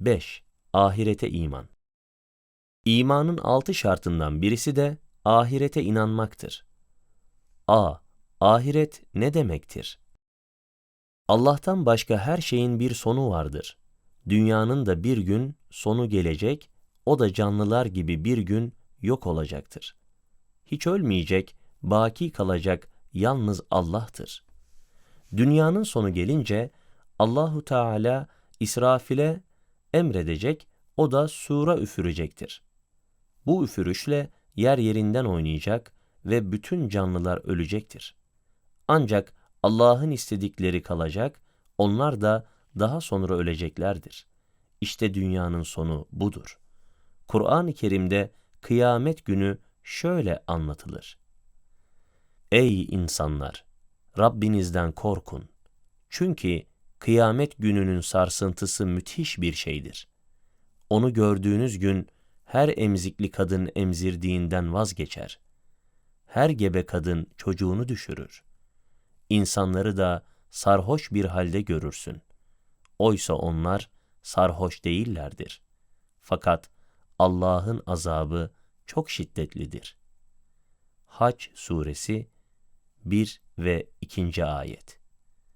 5. Ahirete iman. İmanın altı şartından birisi de ahirete inanmaktır. A. Ahiret ne demektir? Allah'tan başka her şeyin bir sonu vardır. Dünyanın da bir gün sonu gelecek, o da canlılar gibi bir gün yok olacaktır. Hiç ölmeyecek, baki kalacak yalnız Allah'tır. Dünyanın sonu gelince Allahu Teala İsrafil'e emredecek, o da sura üfürecektir. Bu üfürüşle yer yerinden oynayacak ve bütün canlılar ölecektir. Ancak Allah'ın istedikleri kalacak, onlar da daha sonra öleceklerdir. İşte dünyanın sonu budur. Kur'an-ı Kerim'de kıyamet günü şöyle anlatılır. Ey insanlar! Rabbinizden korkun. Çünkü kıyamet gününün sarsıntısı müthiş bir şeydir. Onu gördüğünüz gün her emzikli kadın emzirdiğinden vazgeçer. Her gebe kadın çocuğunu düşürür. İnsanları da sarhoş bir halde görürsün. Oysa onlar sarhoş değillerdir. Fakat Allah'ın azabı çok şiddetlidir. Hac suresi 1 ve 2. ayet.